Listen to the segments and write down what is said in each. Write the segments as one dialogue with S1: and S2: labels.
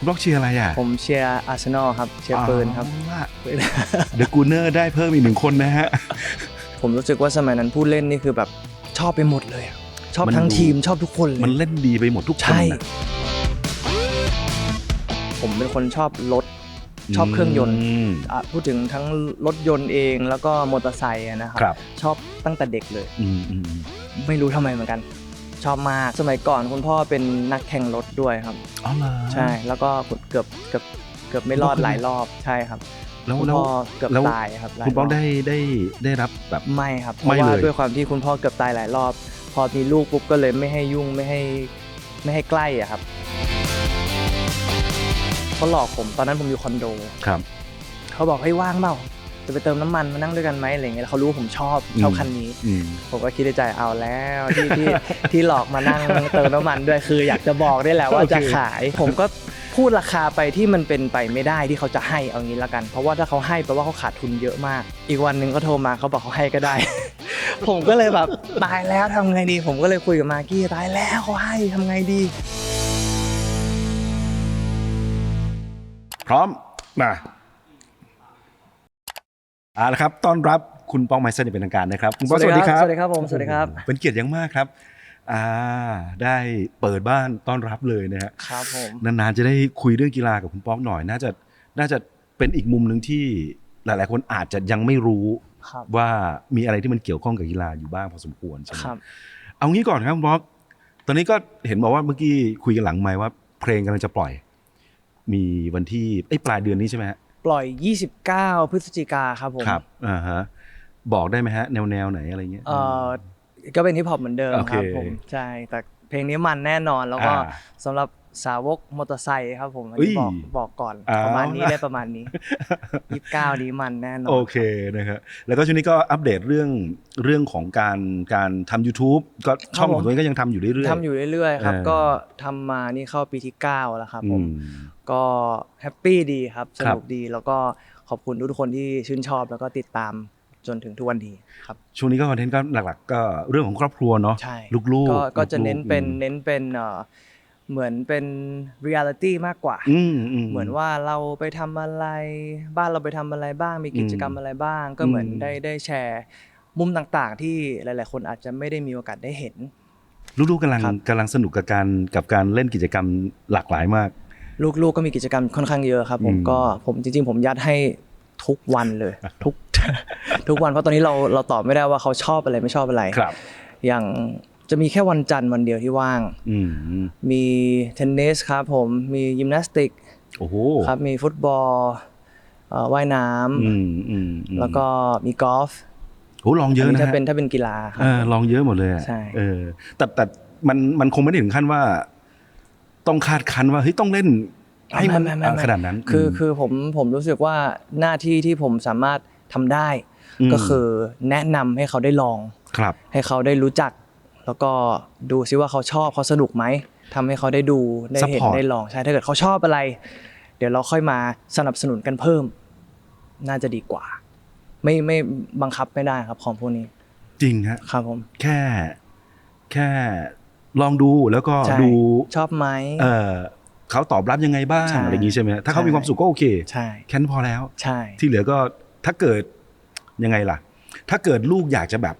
S1: คุณบล็อกเชียร์อะไรอะ
S2: ผมเชียร์อาร์เซนอลครับ เชียร์ปืนครับ
S1: เดอะกูเนอร์ได้เพิ่มอีกหนึ่งคนนะฮะ
S2: ผมรู้สึกว่าสมัยนั้นผู้เล่นนี่คือแบบชอบไปหมดเลยอะชอบ
S1: มัน
S2: ทั้ง
S1: ดู
S2: ทีมชอบทุกคนเล
S1: มัน
S2: ย
S1: เล่นดีไปหมดทุกคน
S2: ใช่
S1: นะ
S2: ผมเป็นคนชอบรถชอบเครื่องยนต์
S1: ม
S2: อะพูดถึงทั้งรถยนต์เองแล้วก็มอเตอร์ไซค์อะนะครั
S1: ครับ
S2: ชอบตั้งแต่เด็กเลย
S1: อืมอืมอืม
S2: ไม่รู้ทำไมเหมือนกัน ชอบมาก สมัยก่อนคุณพ่อเป็นนักแข่งรถด้วยครับ
S1: อ๋อเหรอ
S2: ใช่ แล้วก็เกือบเกือบเกือบไม่รอดหลายรอบใช่ครับ
S1: แล้ว
S2: คุณ
S1: แล้ว
S2: พ่อเกือบ
S1: แล้ว
S2: ตายครับหลาย
S1: คุณป๊อก
S2: ร
S1: ได้ได้ได้รับแบบ
S2: ไม่ครับเพ
S1: ไม่
S2: ราะว่า
S1: เลย
S2: ด้วยความที่คุณพ่อเกือบตายหลายรอบ พอมีลูกปุ๊บก็เลยไม่ให้ยุ่งไม่ให้ไม่ให้ใกล้อะครับเขาหลอกผมตอนนั้นผมอยู่คอนโด
S1: ครับ
S2: เขาบอกให้ยว่างเปล่า จะไปเติมน้ำมันมานั่งด้วยกันไหมอะไรเงี้ยแล้วเขารู้ว่าผมชอบชอบ
S1: อืม
S2: คันนี้
S1: อืม
S2: ผมก็คิดในใจเอาแล้วที่ที่ที่หลอกมานั่งเติมน้ำมันด้วยคือ อยากจะบอกได้แหละว่า
S1: โอเค
S2: จะขาย ผมก็พูดราคาไปที่มันเป็นไปไม่ได้ที่เขาจะให้เอางี้ละกัน เพราะว่าถ้าเขาให้แปลว่าเขาขาดทุนเยอะมาก อีกวันหนึ่งก็โทรมาเขาบอกเขาให้ก็ได้ ผมก็เลยแบบตายแล้วทำไงดี ผมก็เลยคุยกับมากกี้ตายแล้วเขาให้ทำไงดี
S1: พร้อมมา เอาละครับต้อนรับคุณป้องไมเซนอย่างเป็นทางการนะครับคุณป้องสวัสดีครับ
S2: สวัสดีครับผมสวัสดีครับ
S1: เป็นเกียรติอย่างมากครับอ่าได้เปิดบ้านต้อนรับเลยนะฮะ
S2: ครับผม
S1: นานๆจะได้คุยเรื่องกีฬากับคุณป้องหน่อย น่าจะน่าจะเป็นอีกมุมหนึ่งที่หลายๆ คนอาจจะยังไม่รู้
S2: ครับ
S1: ว่ามีอะไรที่มันเกี่ยวข้องกับกีฬาอยู่บ้างพอสมควรใช่ไหม
S2: ครับ
S1: เอางี้ก่อนครับคุณป๊อกตอนนี้ก็เห็นบอกว่าเมื่อกี้คุยกันหลังไมค์ว่าเพลงกำลังจะปล่อย มีวันที่เอ้ยปลายเดือนนี้ใช่ไหมฮะ
S2: ปล่อย 29 พฤศจิกาครับผม
S1: ครับอ่าฮะบอกได้ไหมฮะ แนวแนวไหนอะไรเงี้ย
S2: เอ่อก็เป็นฮิปฮอปเหมือนเดิม
S1: โอ
S2: ค
S1: เค
S2: รับผมใช่แต่เพลงนี้มันแน่นอนแล้วก็
S1: อ่า
S2: สำหรับสาวกมอเตอร์ไซค์ครับผมอัน
S1: อุ้
S2: นี้
S1: ย
S2: บอกบอกก่อน
S1: อ่า
S2: ประมาณนี้ได้ประมาณนี้29นี้มันแน่นอน
S1: โอเคนะครับแล้วก็ช่วงนี้ก็อัปเดตเรื่องเรื่องของการการทำ YouTube ก็ช่องของตัวเองก็ยังทำอยู่เรื่อยๆ
S2: ทำอยู่เรื่อยๆครับ
S1: เออ
S2: ก็ทำมานี่เข้าปีที่9แล้วครับผม
S1: อืม
S2: ก็แฮปปี้ดีครับส
S1: ครับ
S2: นุกดีแล้วก็ขอบคุณทุกคนที่ชื่นชอบแล้วก็ติดตามจนถึงทุกวันนี้ครับ
S1: ช่วงนี้ก็คอนเทนต์ก็หลักๆ ก็เรื่องของครอบครัวเนาะ
S2: ใช่
S1: ลูกๆ
S2: ก็ก็จะ
S1: ลูๆ
S2: เน้นเป็น
S1: อืม
S2: เน้นเป็นเอ่อเหมือนเป็นเรียลิตี้มากกว่า
S1: อืมอืม
S2: เหมือนว่าเราไปทำอะไร บ้านเราไปทำอะไรบ้าง มีกิจกรรมอะไรบ้าง ก็เหมือน
S1: อืม
S2: ได้ได้แชร์มุมต่างๆ ที่หลาย ๆ คนอาจจะไม่ได้มีโอกาสได้เห็น
S1: ลูกๆกำลัง
S2: ครับ
S1: กำลังสนุกกับการกับการเล่นกิจกรรมหลากหลายมาก
S2: ลูกๆก็มีกิจกรรมค่อนข้างเยอะครับผม
S1: อืม
S2: ก็ผมจริง ๆ ผมยัดให้ทุกวันเลย ทุกทุกวันเพราะตอนนี้เราเราตอบไม่ได้ว่าเขาชอบอะไรไม่ชอบอะไร
S1: ครับ
S2: อย่างจะมีแค่วันจันทร์วันเดียวที่ว่าง
S1: อืม
S2: มีเทนนิสครับ ผมมียิมนาสติก
S1: โอ้โห
S2: ครับมีฟุตบอลเอ่อว่ายน้ำ
S1: อืมอืมอืม
S2: แล้วก็มีกอล์ฟ
S1: โอ้ลองเยอะ
S2: น
S1: นะ
S2: นี้ถ้า
S1: ฮะ
S2: เป็นถ้าเป็นกีฬาครั
S1: เอบอลองเยอะหมดเลยอะ
S2: ใช่
S1: เออแต่แต่มันมันคงไม่ได้ถึงขั้นว่า ต้องคาดคันว่าเฮ้ยต้องเล่นให้มัน
S2: ไม่ไม่ไม่
S1: อะ
S2: ไม่
S1: ขนาดนั้น
S2: คือ
S1: ม
S2: คือผมผมรู้สึกว่าหน้าที่ที่ผมสามารถทำได้
S1: ม
S2: ก็คือแนะนำให้เขาได้ลอง
S1: ครับ
S2: ให้เขาได้รู้จัก แล้วก็ดูซิว่าเขาชอบเขาสนุกไหมทำให้เขาได้ดูได้เห็น
S1: Support
S2: ได้ลองใช่ถ้าเกิดเขาชอบอะไร เดี๋ยวเราค่อยมาสนับสนุนกันเพิ่ม น่าจะดีกว่า ไม่ไม่บังคับไม่ได้ครับของพวกนี้
S1: จริงฮะ
S2: ครับผม
S1: แค่แค่ ลองดูแล้วก็
S2: ใช่
S1: ดู
S2: ชอบไหม
S1: เออเขาตอบรับยังไงบ้าง
S2: ใช่
S1: อะไรอย่างงี้ใช่ไหมฮะถ้าเขา
S2: ใช่
S1: มีความสุขก็โอเค
S2: ใช่
S1: แค่นั้นพอแล้ว
S2: ใช่
S1: ที่เหลือก็ถ้าเกิดยังไงล่ะ ถ้าเกิดลูกอยากจะแบบ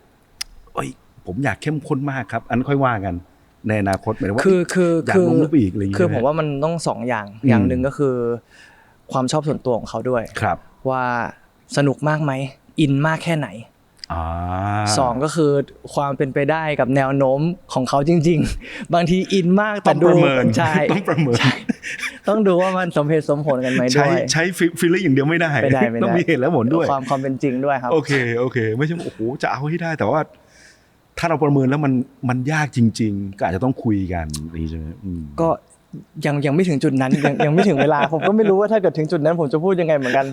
S1: เอ้ยผมอยากเข้มข้นมากครับ อันนนค่อยว่ากันในอนาคตหมายถึงว่า
S2: คือคือ
S1: อยาก
S2: คือ
S1: ลงรูปอีกอะไรอย่างเงี้ย
S2: คือผมว่ามันต้องสองอย่าง
S1: อืม
S2: อย่างหนึ่งก็คือ ความชอบส่วนตัวของเขาด้วย
S1: ครับ
S2: ว่าสนุกมากไหมอินมากแค่ไหน
S1: อ่า
S2: สองก็คือความเป็นไปได้กับแนวโน้มของเขาจริง ๆ บางทีอินมาก
S1: ต้
S2: แต่
S1: อง
S2: ดู
S1: ประเมิน
S2: ใช่
S1: ต้องประเมิน
S2: ใช่ต้องดูว่ามันสมเหตุสมผลกันไหมด้
S1: ใช้
S2: วย
S1: ใช้ฟิลลิ่งอย่างเดียวไม่ได้
S2: ไม่ได้ไม่ได้
S1: ต้องมีเหตุและผลด้วย
S2: ความความเป็นจริงด้วยครับ
S1: โอเคโอเค ไม่ใช่ว่าโอ้โหจะเอาให้ได้แต่ว่า ถ้าเราประเมินแล้วมันมันยากจริง ๆ ก็อาจจะต้องคุยกันนี่ใช่ไหมอืม
S2: ก็ ยังยังไม่ถึงจุดนั้นยังยังไม่ถึงเวลา ผมก็ไม่รู้ว่าถ้าเกิดถึงจุดนั้น ผมจะพูดยังไงเหมือนกัน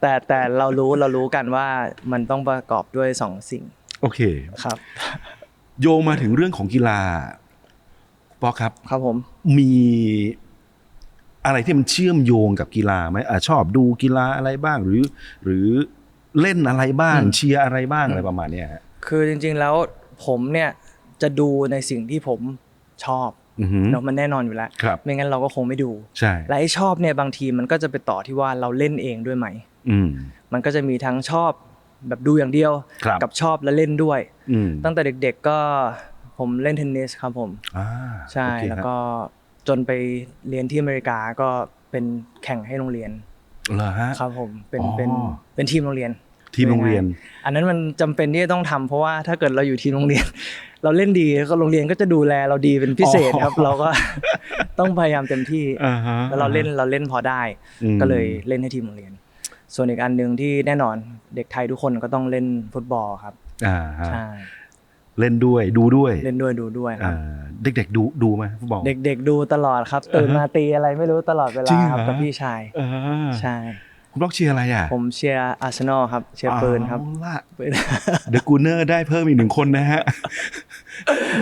S2: แต่แต่เรารู้เรารู้กันว่ามันต้องประกอบด้วยสองสิ่ง
S1: โอเค
S2: ครับ
S1: โยงมาถึงเรื่องของกีฬาปอครับ
S2: ครับผม
S1: มีอะไรที่มันเชื่อมโยงกับกีฬาไหมอะชอบดูกีฬาอะไรบ้างหรือ หรือเล่นอะไรบ้าง
S2: อืม
S1: เชียร์อะไรบ้างอะไรประมาณเนี้ยฮะ
S2: คือจริง ๆแล้วผมเนี่ยจะดูในสิ่งที่ผมชอบ
S1: อือหือ
S2: เนาะมันแน่นอนอยู่แล้ว
S1: ครับ
S2: ไม่งั้นเราก็คงไม่ดู
S1: ใช่
S2: และไอ้ชอบเนี่ยบางทีมันก็จะไปต่อที่ว่าเราเล่นเองด้วยไหม
S1: อืม
S2: มันก็จะมีทั้งชอบแบบดูอย่างเดียว
S1: ครับ
S2: กับชอบและเล่นด้วย
S1: อืม
S2: ตั้งแต่เด็ก ๆก็ผมเล่นเทนนิสครับผม
S1: อ่า
S2: ใช่
S1: โอเค
S2: แล้ว
S1: ฮะ
S2: ก็จนไปเรียนที่อเมริกาก็เป็นแข่งให้โรงเรียน
S1: เหรอฮะ
S2: ครับผมเป็น
S1: อ๋อ
S2: เป็นเป็นทีมโรงเรียน
S1: ทีมโรงเรียน
S2: อันนั้นมันจำเป็นที่จะต้องทำเพราะว่าถ้าเกิดเราอยู่ทีมโรงเรียน เราเล่นดีก็โรงเรียนก็จะดูแลเราดีเป็นพิเศษครับ
S1: อ๋อ
S2: เราก็ต้องพยายามเต็มที่
S1: อ่าฮะ
S2: แล้วเราเล่นเราเล่นพอได้
S1: อืม
S2: ก็เลยเล่นให้ทีมโรงเรียน ส่วนอีกอันหนึ่งที่แน่นอนเด็กไทยทุกคนก็ต้องเล่นฟุตบอลครับ
S1: อ่าฮะ
S2: ใช่
S1: เล่นด้วยดูด้วย
S2: เล่นด้วยดูด้วยครั
S1: อ่า
S2: บ
S1: เด็กๆดูดูไหมฟุตบอล
S2: เด็ก ๆ ดูตลอดครับตื่นมาตีอะไรไม่รู้ตลอดเว
S1: จริ
S2: ลาง
S1: เหรอ
S2: ครับกับพี่ชาย
S1: อ่า
S2: ใช่
S1: คุณบล็อกเชียร์อะไรอะ
S2: ผมเชียร์อาร์เซนอลครับ เชียร์ปืนครับ
S1: เอาล่ะ
S2: ปืน
S1: เดอะกูเนอร์ได้เพิ่มอีกหนึ่งคนนะฮะ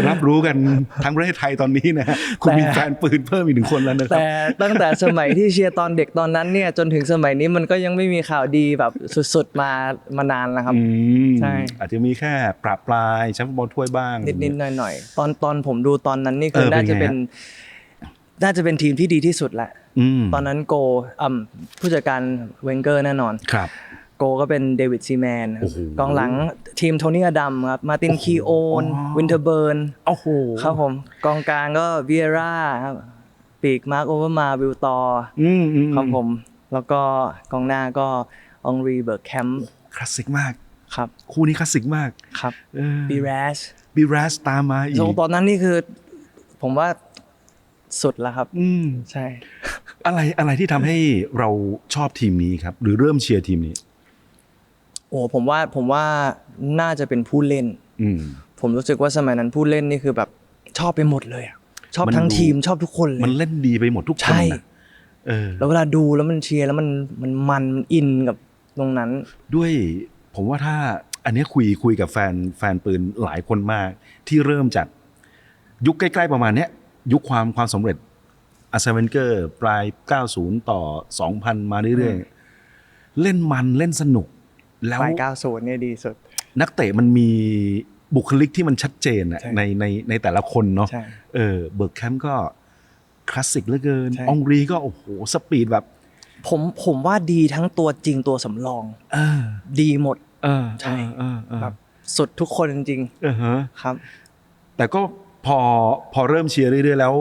S1: รับรู้กันทั้งประเทศไทยตอนนี้นะฮะคุณ
S2: แต่
S1: มีแฟนปืนเพิ่มอีกหนึ่งคนแล้วนะครับ
S2: แต่ตั้งแต่สมัยที่เชียร์ตอนเด็กตอนนั้นเนี่ยจนถึงสมัยนี้มันก็ยังไม่มีข่าวดีแบบสุดๆมามานานแล้วครับ
S1: อืม
S2: ใช่
S1: อาจจะมีแค่ปรับปลายแชมป์ฟุตบอลถ้วยบ้าง
S2: นิดๆหน่อยๆตอนตอนผมดูตอนนั้นนี่คือ
S1: เออเป็น
S2: น่าจะ
S1: ไงฮะ
S2: เป็น น่าจะเป็นทีมที่ดีที่สุดแหละ
S1: อืม
S2: ตอนนั้นโกอ่ำผู้จัดการเวนเกอร์แน่นอน
S1: ครับ
S2: โกก็เป็นเดวิดซีแมน
S1: โอ้โห
S2: กองหลังทีมโทนี่อดัมครับมาติน
S1: โอ้โห
S2: คีโอน
S1: อ๋อ
S2: วินเทอร์เบิร์น
S1: โอ้โห
S2: ครับผมกองกลางก็เวียร่าครับปีกมาร์กโอเวอร์มาวิลตอร์
S1: อืมอืม
S2: ครับผม แล้วก็กองหน้าก็องรีเบิร์กแคมป์
S1: คลาสสิกมาก
S2: ครับ
S1: คู่นี้คลาสสิกมาก
S2: ครับ
S1: เออ
S2: บีแรส
S1: บีแรสตามมาอีก
S2: ตอนนั้นนี่คือ ผมว่าสุดแล้วครับ
S1: อืม
S2: ใช่
S1: อะไรอะไรที่ทำให้เราชอบทีมนี้ครับ หรือเริ่มเชียร์ทีมนี้
S2: โอ้ผมว่าผมว่าน่าจะเป็นผู้เล่น
S1: อืม
S2: ผมรู้สึกว่าสมัยนั้นผู้เล่นนี่คือแบบชอบไปหมดเลยอะชอบ
S1: มัน
S2: ทั้ง
S1: ดู
S2: ทีมชอบทุกคนเล
S1: มัน
S2: ย
S1: เล่นดีไปหมดทุกคน
S2: ใช่
S1: นะเออ
S2: แล้วเวลาดูแล้วมันเชียร์แล้วมันมันมันอินกับตรงนั้น
S1: ด้วยผมว่าถ้าอันเนี้ยคุยคุยกับแฟนแฟนปืนหลายคนมาก ที่เริ่มจากยุคใกล้ ๆ ประมาณเนี้ยยุคความความสำเร็จ อาร์เซเวนเกอร์ปลาย 90 ต่อ 2,000 มาเรื่อยๆ เล่นมันเล่นสนุก แล้ว
S2: ปลาย90เนี่ยดีสุด
S1: นักเตะมันมีบุคลิกที่มันชัดเจนอะ
S2: ใช่
S1: ในในในแต่ละคนเนาะ
S2: ใช่
S1: เออเบิร์กแคมป์ก็คลาสสิกเหลือเกิน
S2: ใช่
S1: อองรีก็โอ้โหสปีดแบบ
S2: ผมผมว่าดีทั้งตัวจริงตัวสำรอง
S1: เออ
S2: ดีหมด
S1: เออ
S2: ใช่
S1: เออเออ
S2: แบบสุดทุกคนจริง
S1: เออฮะ
S2: ๆครับ
S1: แต่ก็พอพอเริ่มเชียร์เรื่อยๆแล้ว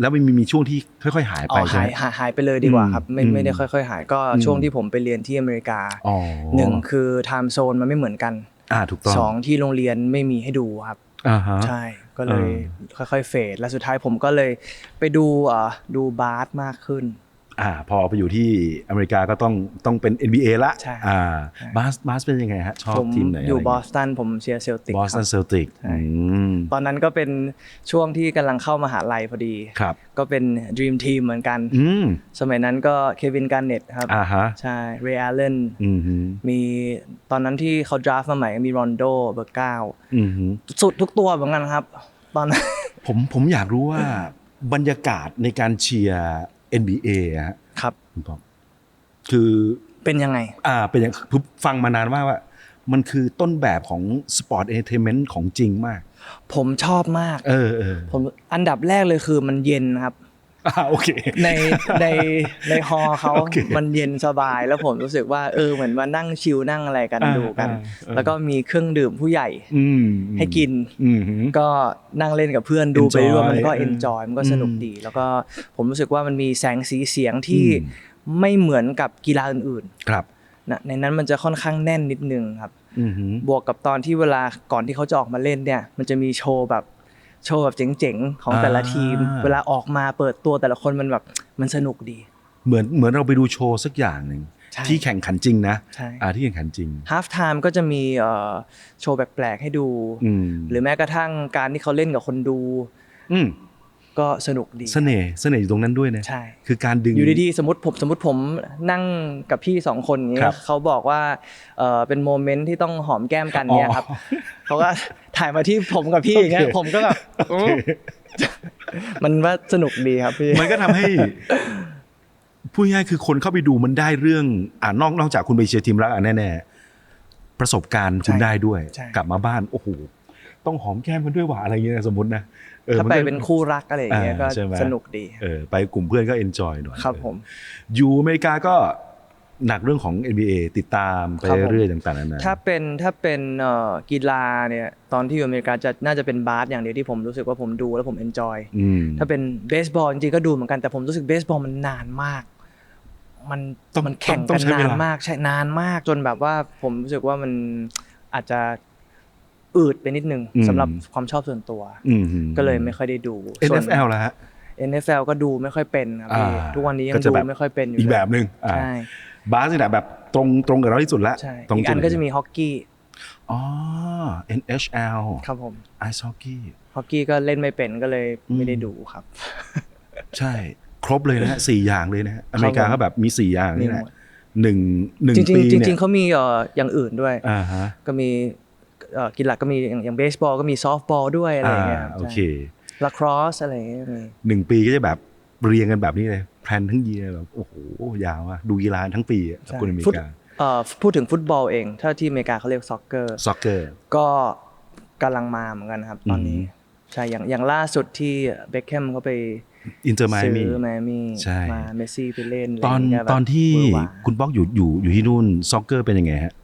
S1: แล้วมันมีมีช่วงที่ค่อยๆหาย
S2: อ๋
S1: ไป
S2: อ
S1: ใช่
S2: หาย
S1: ไหม
S2: หายหายไปเลยดีกว่าครับ ไม่
S1: อืม
S2: ไม่ได้ค่อย ๆ หายก็
S1: อืม
S2: ช่วงที่ผมไปเรียนที่อเมริกา
S1: อ๋อ
S2: หนึ่งคือไทม์โซนมันไม่เหมือนกัน
S1: อ่าถูกต้อง
S2: สองที่โรงเรียนไม่มีให้ดูครับ
S1: อ่าฮะ
S2: ใช่ก็เลยค่อยๆเฟดและสุดท้ายผมก็เลยไปดูเอ่อดูบาสมากขึ้น
S1: อ่าพอไปอยู่ที่อเมริกาก็ต้องต้องเป็น NBA ละ
S2: ใช่
S1: อ่า
S2: ใช่
S1: บาสบาสเป็นยังไงฮะชอบ
S2: ผม
S1: ทีมไหน
S2: อยู่บอสตันผมเชียร์เซลติก
S1: บอสตันเซลติก
S2: ใช่ตอนนั้นก็เป็นช่วงที่กำลังเข้ามหาลัยพอดี
S1: ครับ
S2: ก็เป็น Dream Team เหมือนกัน
S1: อืม
S2: สมัยนั้นก็เควินการเน็ตครับ
S1: อ่าฮะ
S2: ใช่เรย์ l ลเลน
S1: อืมฮึ
S2: มีตอนนั้นที่เขาดราฟมาใหม่มีรอนโดเบอร์เก้า
S1: อืมฮึ
S2: สุดทุกตัวเหมือนกันครับ ตอนนั้น
S1: ผมผมอยากรู้ว่าบรรยากาศในการเชียร์ NBA อะฮะ
S2: ครับ
S1: คุณปอมคือ
S2: เป็นยังไง
S1: อ่าเป็นอย่างคือฟังมานานมากว่า มันคือต้นแบบของสปอร์ตเอนเตอร์เทนเมนต์ของจริงมาก
S2: ผมชอบมาก
S1: เออเออ
S2: ผมอันดับแรกเลยคือมันเย็นครับ
S1: อ่าโอเค
S2: ในในในฮอลล์เขา
S1: โอเค
S2: มันเย็นสบายแล้วผมรู้สึกว่าเออเหมือนมานั่งชิลนั่งอะไรกัน
S1: อ่า
S2: ดูกัน
S1: อ่าอ่า
S2: แล้วก็มีเครื่องดื่มผู้ใหญ่
S1: อืม
S2: ให้กิน
S1: อืมฮึ
S2: ก็นั่งเล่นกับเพื่อนดูไป
S1: Enjoy
S2: ด้วยมันก็
S1: เออ
S2: เอนจอยมันก็สนุก
S1: อืม
S2: ดี แล้วก็ผมรู้สึกว่ามันมีแสงสีเสียงที่
S1: อืม
S2: ไม่เหมือนกับกีฬาอื่น
S1: ครับ
S2: ๆนะในนั้นมันจะค่อนข้างแน่นนิดนึงครับ
S1: อืมฮึ
S2: บวกกับตอนที่เวลาก่อนที่เขาจะออกมาเล่นเนี่ย มันจะมีโชว์แบบ โชว์แบบเจ๋งๆ ของแต่ละทีม เวลาออกมาเปิดตัวแต่ละคนมันแบบมันสนุกดี
S1: เหมือนเหมือนเราไปดูโชว์สักอย่างหนึ่ง
S2: ใช่
S1: ที่แข่งขันจริงนะ
S2: ใช่
S1: อ่าที่แข่งขันจริง
S2: ฮาฟไทม์ก็จะมีเอ่อโชว์แปลกๆให้ดู
S1: อืม
S2: หรือแม้กระทั่งการที่เขาเล่นกับคนดู
S1: อืม
S2: ก็สนุกดี
S1: เสน่ห์เสน่ห์อยู่ตรงนั้นด้วยนะ
S2: ใช่
S1: คือการดึง
S2: อยู่ดีๆสมมติผมสมมติผมนั่งกับพี่สองคนอย่างเงี้
S1: ครั
S2: ย
S1: บ
S2: เขาบอกว่าเออเป็นโมเมนต์ที่ต้องหอมแก้มกันเนี่ยครับ
S1: อ๋อ
S2: เขาก็ถ่ายมาที่ผมกับพี่อย่างเงี้ย
S1: โอเค
S2: ผมก็แบบ
S1: โอเค
S2: มันว่าสนุกดีครับพี่
S1: มันก็ทำให้พูดง่ายๆคือคนเข้าไปดูมันได้เรื่องอ่านอกนอกจากคุณไปเชียร์ทีมรักอะแน่ๆประสบการณ์คุณ
S2: ใช่
S1: ได้ด้วย
S2: ใช่
S1: กลับมาบ้านโอ้โหต้องหอมแก้มกันด้วยว่ะอะไรเงี้ยสมมตินะออ
S2: ถ้า
S1: มั
S2: ไป
S1: ก็
S2: เป็นคู่รักอะไรอย่างเงี้ย
S1: อ่า
S2: ก็
S1: ใช่ไหม
S2: สนุกดี
S1: เออไปกลุ่มเพื่อนก็เอนจอยหน่อย
S2: ครับผม
S1: อยู่อเมริกาก็หนักเรื่องของ NBA ติดตามไป
S2: ครับผม
S1: เรื่อยๆต่างๆนานา
S2: ถ้าเป็นถ้าเป็นเอ่อกีฬาเนี่ยตอนที่อยู่อเมริกาจะน่าจะเป็นบาสอย่างเดียวที่ผมรู้สึกว่าผมดูแล้วผมเอนจอย
S1: อืม
S2: ถ้าเป็นเบสบอลจริงๆก็ดูเหมือนกันแต่ผมรู้สึกเบสบอลมันนานมาก มัน
S1: ต้อง
S2: มันแข่ง
S1: ต้
S2: กั
S1: อนงใช้เวนา
S2: น
S1: ลาม
S2: มากใช่นานมากจนแบบว่าผมรู้สึกว่ามันอาจจะ อืดไปนิดนึงสำหรับความชอบส่วนตัว
S1: อืม
S2: ก็เลยไม่ค่อยได้ดูส่วน
S1: NFL แล้วฮะ
S2: NFL ก็ดูไม่ค่อยเป็นครับพี่
S1: อ่า
S2: ทุกวันนี้ยั
S1: ก็
S2: ง
S1: จะ
S2: ดู
S1: แบบ
S2: ไม่ค่อยเป็นอยู่
S1: อีก
S2: เลย
S1: แบบหนึ่งอ่า
S2: ใช่
S1: บาสนี่แหละแบบตรงตรงกับเราที่สุดละ
S2: ใช่
S1: ตรง
S2: อีก
S1: จุ
S2: อั
S1: ด
S2: นก็จะมีฮอกกี้
S1: อ๋อ NHL
S2: ครับผม
S1: Ice Hockey
S2: ฮอกกี้ก็เล่นไม่เป็นก็เลยไม่ได้ดูครับ
S1: ใช่ครบเลยนะฮะสี่อย่างเลยนะฮะอเมริกาก็แบบมีสี่อย่างนี่แห
S2: มี
S1: ละ
S2: หมด
S1: หนึ่งหนึ่ง
S2: จริง
S1: ปี
S2: ๆจ
S1: เนี่ย
S2: ริงๆเขามีเอ่ออย่างอื่นด้วย
S1: อ่าฮะ
S2: ก็มีเอ่อ กีฬาก็มีอย่างอย่างเบสบอลก็มีซอฟต์บอลด้วยอะไรอย่างเงี้ย
S1: อ่าโอเค
S2: ลาครอสอะไรอย่างเงี้ยมี
S1: หนึ่งปีก็จะแบบเรียงกันแบบนี้เลยแพลนทั้งเยียแบบโอ้โหยาวอะดูกีฬาทั้งปีอะ
S2: ใช่
S1: คนอเมริ
S2: ฟุต
S1: กา
S2: เอ่อพูดถึงฟุตบอลเอง ถ้าที่อเมริกาเขาเรียกซ็อกเกอร์
S1: ซ็อกเกอร์
S2: ก็กำลังมาเหมือนกันครับตอนนี้
S1: อืม
S2: ใช่อย่างอย่างล่าสุดที่เบคแฮมเขาไป
S1: อินเตอร์ม
S2: ซื้
S1: มี
S2: อไมอามี่
S1: ใช่
S2: มาเมสซี่ไปเล่น
S1: ตอนะ
S2: ไรย่างเงี้ยแบบ
S1: ตอนที่
S2: หวือหวา
S1: คุณป๊อกอยู่อยู่อยู่ที่นู่นซ็อกเกอร์เป็นยังไงฮะ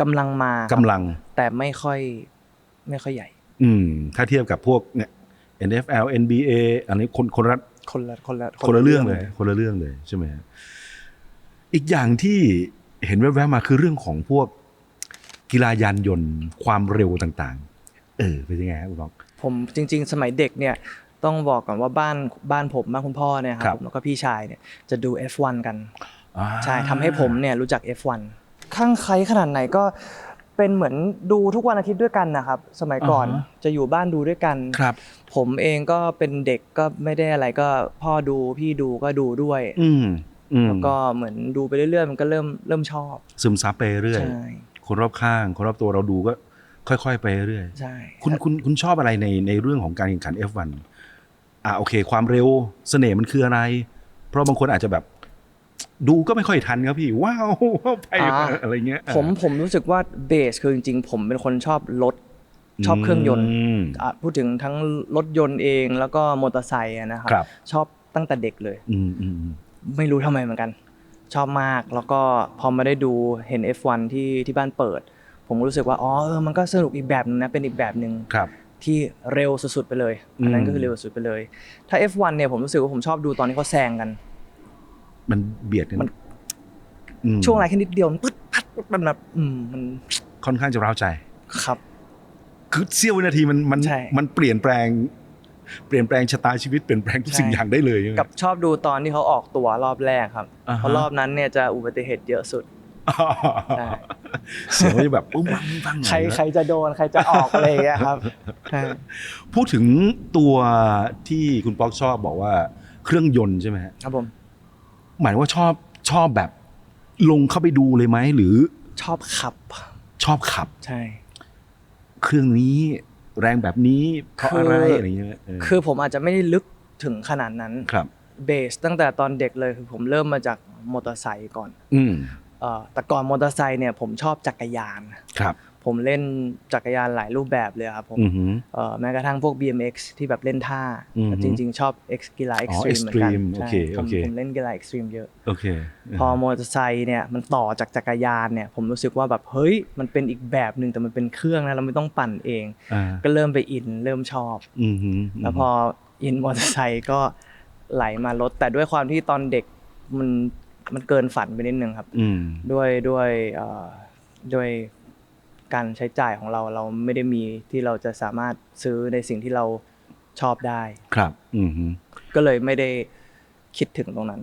S2: กำลังมาครับ
S1: กำลัง
S2: แต่ไม่ค่อยไม่ค่อยใหญ่
S1: อืม ถ้าเทียบกับพวกเนี่ย NFL NBA อันนี้คนคนละ
S2: คนละคนละ
S1: คนละเรื่องเลย คนละเรื่องเลยใช่ไหมฮะอีกอย่างที่เห็นแวบๆมาคือเรื่องของพวกกีฬายานยนต์ความเร็วต่างๆ เออเป็นยังไงครับคุณป๊อก
S2: ผมจริง ๆ สมัยเด็กเนี่ยต้องบอกก่อนว่าบ้านบ้านผมบ้านคุณพ่อเนี่ยค
S1: ครั
S2: รับบแล้วก็พี่ชายเนี่ยจะดู F1 กัน
S1: อ่า
S2: ใช่ทำให้ผมเนี่ยรู้จัก F1 ข้างใครขนาดไหนก็เป็นเหมือนดูทุกวันอาทิตย์ด้วยกันนะครับ สมัยก่อนจะอยู่บ้านดูด้วยกัน
S1: ครับ
S2: ผมเองก็เป็นเด็กก็ไม่ได้อะไรก็พ่อดูพี่ดูก็ดูด้วย
S1: อืมอืม
S2: แล้วก็เหมือนดูไปเรื่อยๆมันก็เริ่มเริ่มชอบ
S1: ซึมซับไปเรื่อย
S2: ใช่
S1: คนรอบข้างคนรอบตัวเราดูก็ค่อย ๆ ไปเรื่อย
S2: ใช่
S1: คุณคุณคุณชอบอะไรในในเรื่องของการแข่งขัน F1 อ่าโอเค ความเร็วเสน่ห์มันคืออะไร เพราะบางคนอาจจะแบบ ดูก็ไม่ค่อยทันครับพี่ ว้าวไป
S2: อ่า
S1: อะไรเงี้ย
S2: ผมผมรู้สึกว่าเบสคือจริงๆ ผมเป็นคนชอบรถชอบเครื่องยนต์
S1: ม
S2: อะพูดถึงทั้งรถยนต์เองแล้วก็มอเตอร์ไซค์อะนะครับ
S1: ครับ
S2: ชอบตั้งแต่เด็กเลย
S1: อืมอืมอืม
S2: ไม่รู้ทำไมเหมือนกัน ชอบมากแล้วก็พอมาได้ดูเห็น F1 ที่ที่บ้านเปิด ผมรู้สึกว่าอ๋อเออมันก็สนุกอีกแบบนึงนะเป็นอีกแบบหนึ่ง
S1: ครับ
S2: ที่เร็วสุดๆไปเลยอันนั้น
S1: อืม
S2: ก็คือเร็วสุดไปเลย ถ้า F1 เนี่ยผมรู้สึกว่าผมชอบดูตอนที่เขาแซงกัน
S1: มันเบียดกัน
S2: มัน
S1: อืม
S2: ช่วงไรแค่นิดเดียวมันปึ๊ดพัดมันแบบอืมมัน
S1: ค่อนข้างจะร้าวใจ
S2: ครับ
S1: คือเสี้ยววินาทีมันมัน
S2: ใช่
S1: มันเปลี่ยนแปลง เปลี่ยนแปลงชะตาชีวิตเปลี่ยนแปลงทุก
S2: ใช่
S1: สิ่งอย่างได้เลยใช่ไหม
S2: กับชอบดูตอนที่เขาออกตัวรอบแรกครับ
S1: อ่าฮะ
S2: เพราะรอบนั้นเนี่ยจะอุบัติเหตุเยอะสุด ใช่
S1: เสียงมันจะแบบปุ้งปังปัง
S2: ใครใครจะโดนใครจะออกอะไรอย่างเงี้ยครับใช่
S1: พูดถึงตัวที่คุณป๊อกชอบบอกว่าเครื่องยนต์ใช่ไหมฮะ
S2: ครับผม
S1: หมายว่าชอบชอบแบบลงเข้าไปดูเลยไหมหรือ
S2: ชอบขับ
S1: ชอบขับ
S2: ใช่
S1: เครื่องนี้แรงแบบนี้เพราะอะไร
S2: คืออ
S1: อะไรเงี้ยเออ
S2: คือผมอาจจะไม่ได้ลึกถึงขนาดนั้น
S1: ครับ
S2: เบสตั้งแต่ตอนเด็กเลยคือผมเริ่มมาจากมอเตอร์ไซค์ก่อน
S1: อืม
S2: เอ่อแต่ก่อนมอเตอร์ไซค์เนี่ยผมชอบจักรยาน
S1: ครับ
S2: ผมเล่นจักรยานหลายรูปแบบเลยครับผม
S1: อือหือ
S2: เอ่อแม้กระทั่งพวก BMX ที่แบบเล่นท่า
S1: อือฮึ
S2: จริง ๆ ชอบ X กีฬา
S1: อ๋อ
S2: extreme เหมือนกัน
S1: extreme โอ
S2: ใช่
S1: เค
S2: ผม
S1: โอเค
S2: ผมเล่นกีฬา extreme เยอะ
S1: โอเค
S2: พอมอเตอร์ไซค์เนี่ยมันต่อจากจักรยานเนี่ยผมรู้สึกว่าแบบเฮ้ยมันเป็นอีกแบบหนึ่งแต่มันเป็นเครื่องนะเราไม่ต้องปั่นเอง
S1: อ่า
S2: ก็เริ่มไปอินเริ่มชอบ
S1: อือหือ
S2: แล้วพออินมอเตอร์ไซค์ก็ไหลมารถ แต่ด้วยความที่ตอนเด็กมันมันเกินฝันไปนิดนึงครับ
S1: อืม
S2: ด้วยด้วยเอ่อด้วย การใช้จ่ายของเราเราไม่ได้มีที่เราจะสามารถซื้อในสิ่งที่เราชอบได้
S1: ครับ อือหือ
S2: ก็เลยไม่ได้คิดถึงตรงนั้น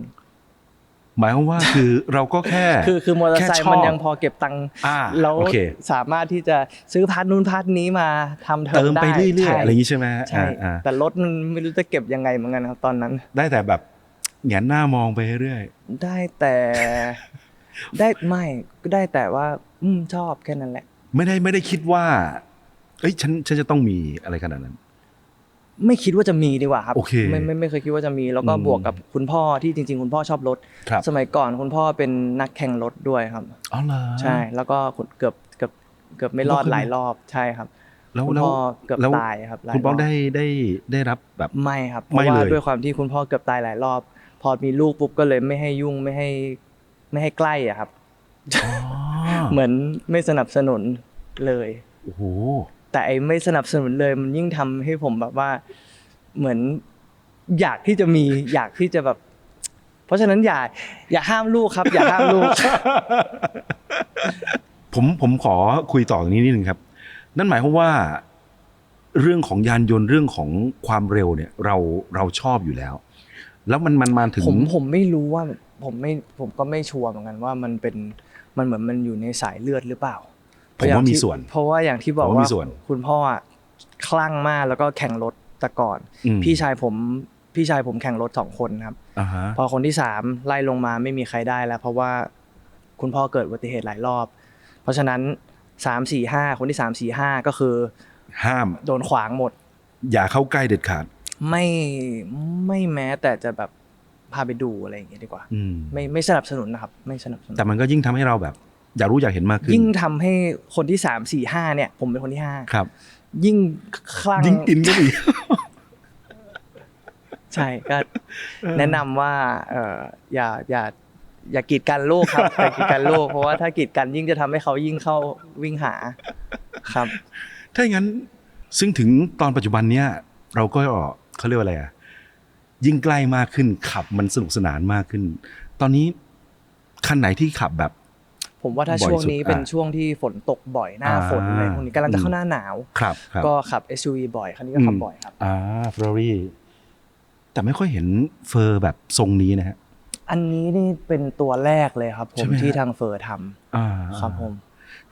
S1: หมายความว่าคือเราก็แค่
S2: คือคือมอเตอร์ไซ
S1: แค่
S2: ค์
S1: ชอบ
S2: มันยังพอเก็บตังค์
S1: อ่า
S2: เรา
S1: โอเค
S2: สามารถที่จะซื้อพาร์ทนู้นพาร์ทนี้มาทำเทอ
S1: เติ
S2: ม
S1: ม
S2: ได้
S1: ไปเรื่อยๆ
S2: ใช่
S1: อะไรอย่างนี้ใช่ไหมฮะ
S2: ใช่
S1: อ่าอ่า
S2: แต่รถมันไม่รู้จะเก็บยังไงเหมือนกันครับตอนนั้น
S1: ได้แต่แบบแหงนหน้ามองไปเรื่อย
S2: ได้แต่ได้ไม่ก็ได้แต่ว่า อืมชอบแค่นั้นแหละ
S1: ไม่ได้ไม่ได้คิดว่า เอ้ยฉันฉันจะต้องมีอะไรขนาดนั้น
S2: ไม่คิดว่าจะมีดีกว่าครับ
S1: โอเค
S2: ไม่ไม่ไม่เคยคิดว่าจะมีแล้วก็
S1: อืม
S2: บวกกับคุณพ่อที่จริง ๆ คุณพ่อชอบรถ
S1: ครับ
S2: สมัยก่อนคุณพ่อเป็นนักแข่งรถด้วยครับ
S1: อ๋อเหรอ
S2: ใช่ แล้วก็เกือบเกือบเกือบไม่รอด
S1: คุณพ่อเคย
S2: หลายรอบใช่ครับ
S1: แล้ว
S2: คุณ
S1: แล้ว
S2: พ่อเกือบ
S1: แล้ว
S2: ตายครับหลาย
S1: คุณป๊อก
S2: รบ
S1: ได้ได้ได้รับแบบ
S2: ไม่ครับเพ
S1: ไม่
S2: ราะว่า
S1: เลย
S2: ด้วยความที่คุณพ่อเกือบตายหลายรอบ พอมีลูกปุ๊บก็เลยไม่ให้ยุ่งไม่ให้ ไม่ให้ใกล้อะครับ
S1: อ๋อ
S2: เหมือนไม่สนับสนุนเลย
S1: โอ้โห
S2: แต่ไอ้ไม่สนับสนุนเลย มันยิ่งทำให้ผมแบบว่า เหมือนอยากที่จะมีอยากที่จะแบบ เพราะฉะนั้นอย่า อย่าห้ามลูกครับ อย่าห้ามลูก
S1: ผมผมขอคุยต่อตรงนี้นิดนึงครับ นั่นหมายความว่า เรื่องของยานยนต์เรื่องของความเร็วเนี่ย เราเราชอบอยู่แล้ว แล้วมันมันมาถึง
S2: ผมผมไม่รู้ว่า ผมไม่ผมก็ไม่ชัวร์เหมือนกันว่ามันเป็น มันเหมือนมันอยู่ในสายเลือดหรือเปล่า
S1: ผมว่ามีส่วน
S2: เพราะว่าอย่างที่บอก
S1: ผมว่ามี
S2: ว่า
S1: ส่วน
S2: คุณพ่ออะคลั่งมากแล้วก็แข่งรถแต่ก่อน
S1: อืม
S2: พี่ชายผมพี่ชายผมแข่งรถสองคนครับ
S1: อ่าฮะ
S2: พอคนที่สามไล่ลงมาไม่มีใครได้แล้ว เพราะว่าคุณพ่อเกิดอุบัติเหตุหลายรอบ เพราะฉะนั้นสามสี่ห้าคนที่สามสี่ห้าก็คือ
S1: ห้าม
S2: โดนขวางหมด
S1: อย่าเข้าใกล้เด็ดขาด
S2: ไม่ไม่แม้แต่จะแบบ พาไปดูอะไรอย่างเงี้ยดีกว่า
S1: อืม
S2: ไม่ไม่สนับสนุนนะครับ ไม่สนับสนุน
S1: แต่มันก็ยิ่งทำให้เราแบบ อยากรู้อยากเห็นมากขึ้น
S2: ยิ่งทำให้คนที่สามสี่ห้าเนี่ย ผมเป็นคนที่ห้า
S1: ครับ
S2: ยิ่งคลั่ง
S1: ยิ่งอินก็อีก
S2: ใช่ก็ แนะนำว่าเอออย่าอย่าอย่ากีดกันลูกครับอย่ากีดกันลูกเพราะว่าถ้ากีดกันยิ่งจะทำให้เขายิ่งเข้าวิ่งหาครับ
S1: ถ้าอย่างนั้น ซึ่งถึงตอนปัจจุบันเนี้ยเราก็เขาเรียกว่าอะไรอะ ยิ่งใกล้มากขึ้นขับมันสนุกสนานมากขึ้น ตอนนี้คันไหนที่ขับแบบ
S2: ผมว่าถ้า
S1: บ่อย
S2: ช่วง
S1: สุด
S2: นี้เป็น
S1: อะ
S2: ช่วงที่ฝนตกบ่อยหน้า
S1: อ่า
S2: ฝนอะไรพวกนี้กำลังจะเข้าหน้าหนาว
S1: ครับครับ
S2: ก็ขับ SUV บ่อยคันนี้ก็ขับบ่อยครับ
S1: อ่าฟรอรี่แต่ไม่ค่อยเห็นเฟอร์แบบทรงนี้นะฮะ
S2: อันนี้นี่เป็นตัวแรกเลยครับผ
S1: ใช่
S2: ม
S1: ไหมฮะ
S2: ที่ทางเฟอร์ท
S1: อ่าำ
S2: ครับผม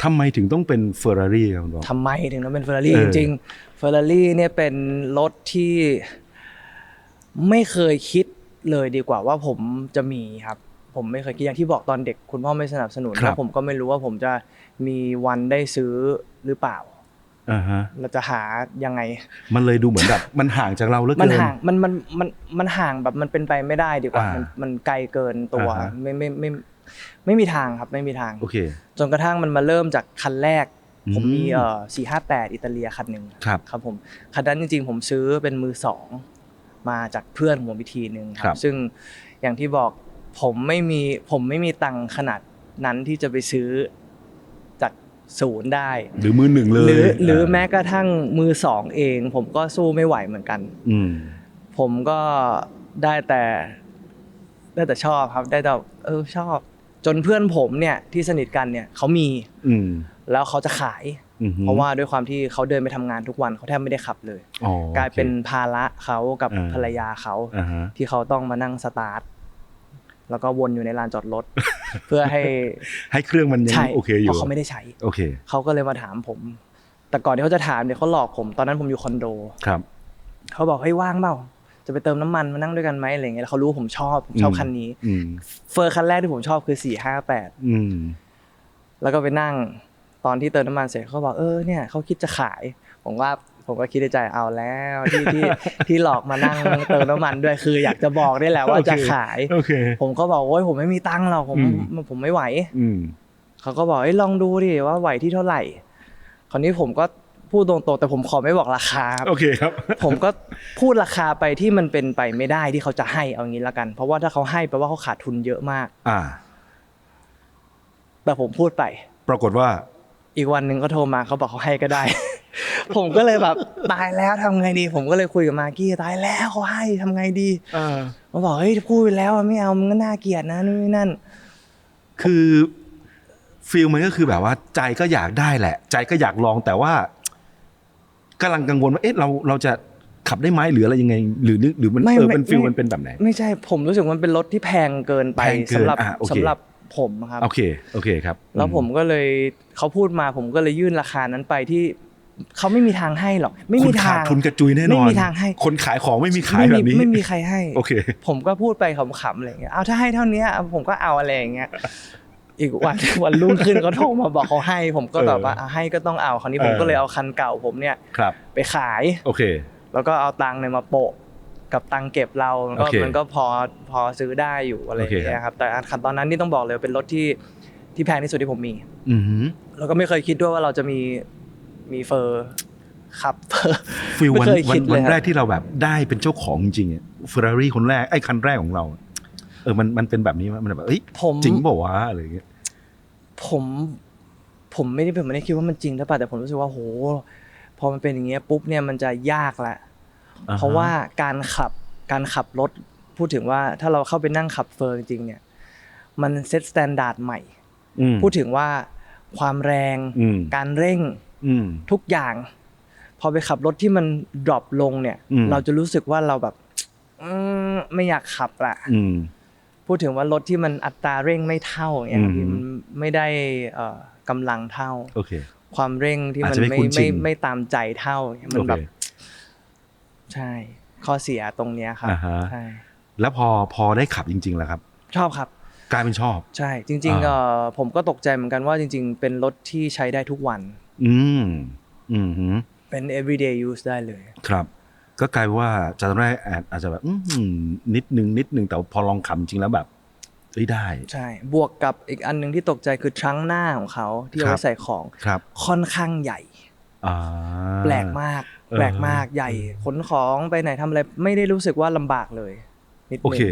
S1: ทำไมถึงต้องเป็นเฟอร์รารี่ครับคุณบอก
S2: ทำไมถึงต้องเป็นเฟอร์รารี่
S1: เอ
S2: จ
S1: อ
S2: ริงๆเฟอร์รารี่เนี่ยเป็นรถที่ ไม่เคยคิดเลยดีกว่าว่าผมจะมีครับ ผมไม่เคยคิดอย่างที่บอกตอนเด็ก คุณพ่อไม่สนับสนุน
S1: ครับ
S2: แล้วผมก็ไม่รู้ว่าผมจะมีวันได้ซื้อหรือเปล่า
S1: อ่าฮะ
S2: เราจะหายังไง
S1: มันเลยดูเหมือนแบบ มันห่างจากเราเหลือ
S2: มัน
S1: เกิน
S2: ห่างมันมันมันมันห่างแบบมันเป็นไปไม่ได้ดีกว่า
S1: อ่ามั
S2: มันมันไกลเกินตัว
S1: อ่าฮะ
S2: ไม่ไม่ไม่ไม่ไม่มีทางครับไม่มีทาง
S1: โอเค
S2: จนกระทั่งมันมาเริ่มจากคันแรก ผม
S1: อืม
S2: มีเอ่อสี่ห้าแปดอิตาเลียคันหนึ่ง
S1: ครับ
S2: ครับผมคันนั้นจริงๆ ผมซื้อเป็นมือสอง มาจากเพื่อนผมวิธีหนึ่งค
S1: ครั
S2: รับ บ ซึ่งอย่างที่บอกผมไม่มีผมไม่มีตังค์ขนาดนั้นที่จะไปซื้อจากศูนย์ได้
S1: หรือมือหนึ่งเลย
S2: หรือหรือแม้า
S1: ก
S2: ระทั่งมือสองเอง ผมก็สู้ไม่ไหวเหมือนกัน
S1: อืม
S2: ผมก็ได้แต่ได้แต่ชอบครับ ได้แต่เออชอบ จนเพื่อนผมเนี่ยที่สนิทกันเนี่ยเขามี
S1: อืม
S2: แล้วเขาจะขาย
S1: อืม
S2: เพราะว่าด้วยความที่เขาเดินไปทำงานทุกวันเขาแทบไม่ได้ขับเลย
S1: อ๋อก
S2: ลายเป็นภาระเขากับ
S1: อ่า
S2: ภรรยาเขา
S1: อ่าฮะ
S2: ที่เขาต้องมานั่งสตาร์ทแล้วก็วนอยู่ในลานจอดรถ เพื่อให้
S1: ให้เครื่องมันยัง
S2: ใช่
S1: โอเคอ
S2: เพ
S1: ยู่
S2: ราะเขาไม่ได้ใช้
S1: โอเค
S2: เขาก็เลยมาถามผม แต่ก่อนที่เขาจะถามเนี่ยเขาหลอกผม ตอนนั้นผมอยู่คอนโด
S1: ครับ
S2: เขาบอกเฮ้ยว่างเปล่าจะไปเติมน้ำมันมานั่งด้วยกันไหมอะไรเงี้ยแล้วเขารู้ว่าผมชอบผมชอบ
S1: อืม
S2: คันนี้
S1: อืม
S2: เฟอร์คันแรกที่ผมชอบคือสี่ห้าแปด
S1: อืม
S2: แล้วก็ไปนั่ง ตอนที่เติมน้ำมันเสร็จเขาบอกเออเนี่ยเขาคิดจะขาย ผมว่าผมก็คิดในใจเอาแล้วที่ที่ที่หลอกมานั่งเติมน้ำมันด้วยคือ อยากจะบอกได้แหละว่า
S1: โอเค
S2: จะขาย
S1: โอเค
S2: ผมก็บอกโอ้ยผมไม่มีตังค์หรอกผม
S1: อืม
S2: ผมไม่ไหว
S1: อืม
S2: เขาก็บอกเอ้ยลองดูดิว่าไหวที่เท่าไหร่ คราวนี้ผมก็พูดตรงๆแต่ผมขอไม่บอกราคาครับ
S1: โอเคครับ
S2: ผมก็พูดราคาไปที่มันเป็นไปไม่ได้ที่เขาจะให้เอางี้ละกัน เพราะว่าถ้าเขาให้แปลว่าเขาขาดทุนเยอะมาก
S1: อ่า
S2: แต่ผมพูดไป
S1: ปรากฏว่า
S2: อีกวันหนึ่งก็โทรมาเขาบอกเขาให้ก็ได้ ผมก็เลยแบบตายแล้วทำไงดี ผมก็เลยคุยกับมากกี้ตายแล้วเขาให้ทำไงดี
S1: อ่า
S2: เขาบอกเฮ้ยพูดไปแล้วอะไม่เอามันก็น่าเกลียดนะนู่นนี่นั่น
S1: คือฟีลมันก็คือแบบว่าใจก็อยากได้แหละ ใจก็อยากลองแต่ว่ากำลังกังวลว่าเอ๊ะเราเราจะขับได้ไหมหรืออะไรยังไง หรือหรือมัน
S2: ไม่
S1: เออ
S2: ไม่
S1: เป็นฟีล
S2: ไม่
S1: มันเป็นแบบไหน
S2: ไม่ใช่ผมรู้สึกมันเป็นรถที่แพงเกินไป
S1: แพงเกิน
S2: สำหรับ
S1: อะโอเค
S2: สำหรับ ผมครับ
S1: โอเคโอเคครับ
S2: แล้วผมก็เลยเขาพูดมาผมก็เลยยื่นราคานั้นไปที่เขาไม่มีทางให้หรอก ไม่
S1: คุ
S2: มี
S1: ณ
S2: ทา
S1: ขาด
S2: ง
S1: ทุนกระจุยแน่นอน
S2: ไม่มีทางให้
S1: คนขายของไม่มีขาย
S2: ไม่
S1: แบ
S2: มี
S1: บนี้
S2: ไม่มีใครให้
S1: โอเค
S2: ผมก็พูดไปขำๆอะไรอย่างเงี้ยเอาถ้าให้เท่านี้ผมก็เอาอะไรอย่างเงี้ยอีกวันวันรุ่งขึ้นเขาโทรมาบอกเขาให้ ผมก็แบบว่า
S1: เออ
S2: อะให้ก็ต้องเอาคราวนี้ผม
S1: เออ
S2: ก็เลยเอาคันเก่าผมเนี่ย
S1: ครับ
S2: ไปขาย
S1: โอเค
S2: แล้วก็เอาตังค์เนี่ยมาโปะ กับตังค์เก็บเรามันก็
S1: โอเค
S2: มันก็พอพอซื้อได้อยู่อะไรอย่าง
S1: โอเค
S2: เงี้ยครับแต่คันตอนนั้นนี่ต้องบอกเลยเป็นรถที่ที่แพงที่สุดที่ผมมี
S1: อือหือ
S2: แล้วก็ไม่เคยคิดด้วยว่าเราจะมีมีเฟอร์ขับ
S1: ฟิลวัน
S2: ไม่เคย
S1: วั
S2: คิ
S1: น
S2: ดเลย
S1: วัน
S2: ครับ
S1: แรกที่เราแบบได้เป็นเจ้าของจริงๆเฟอร์รารี่คนแรกไอ้คันแรกของเราเออมันมันเป็นแบบนี้มั้ยมันแบบเอ้ย
S2: ผม
S1: จริงเปล่าวะอะไรอย่างเงี้ย
S2: ผมผมไม่ได้ผมไม่ได้คิดว่ามันจริงหรือเปล่าแต่ผมรู้สึกว่าโหพอมันเป็นอย่างเงี้ยปุ๊บเนี่ยมันจะยากละ
S1: อ่าฮะ
S2: เพราะว่าการขับการขับรถพูดถึงว่าถ้าเราเข้าไปนั่งขับเฟอร์จริงๆเนี่ย มันเซตสแตนดาร์ดใหม่
S1: อืม
S2: พูดถึงว่าความแรง
S1: อืม
S2: การเร่ง
S1: อืม
S2: ทุกอย่าง พอไปขับรถที่มันดรอปลงเนี่ย
S1: อืม
S2: เราจะรู้สึกว่าเราแบบอืมไม่อยากขับละ
S1: อืม
S2: พูดถึงว่ารถที่มันอัตราเร่งไม่เท่าอย่างเงี้ยครับ
S1: อืม
S2: มันไม่ได้เอ่อกำลังเท่า
S1: โอเค
S2: ความเร่งที่มัน
S1: อาจจะไม่
S2: ไม่
S1: คุ้นชิ
S2: ไม่
S1: น
S2: ไม่ตามใจเท่าอย่างเงี้ยมัน
S1: โอเค
S2: แบบ ใช่ข้อเสียตรงเนี้ยครับ
S1: อ่าฮะ
S2: ใช่
S1: แล้วพอพอได้ขับจริงๆแล้วครับ
S2: ชอบครับ
S1: กลายเป็นชอบ
S2: ใช่จริงๆ
S1: อ่า
S2: เอ่อผมก็ตกใจเหมือนกันว่าจริง ๆ เป็นรถที่ใช้ได้ทุกวัน
S1: อืมอืมหือ
S2: เป็น everyday use ได้เลย
S1: ครับ ก็กลายเป็นว่าจากตอนแรกอาจอาจจะแบบอื้อหือนิดนึงนิดนึงแต่พอลองขับจริงแล้วแบบเอ้ยได้
S2: ใช่บวกกับอีกอันหนึ่งที่ตกใจคือทรังก์หน้าของเขาที่เอา
S1: ครั
S2: ไว้
S1: บ
S2: ใส่ของ
S1: ครับ
S2: ค่อนข้างใหญ่
S1: อ่า
S2: แปลกมาก
S1: เออ
S2: แปลกมากใหญ่ขนของไปไหนทำอะไรไม่ได้รู้สึกว่าลำบากเลยนิดนึง
S1: โอเค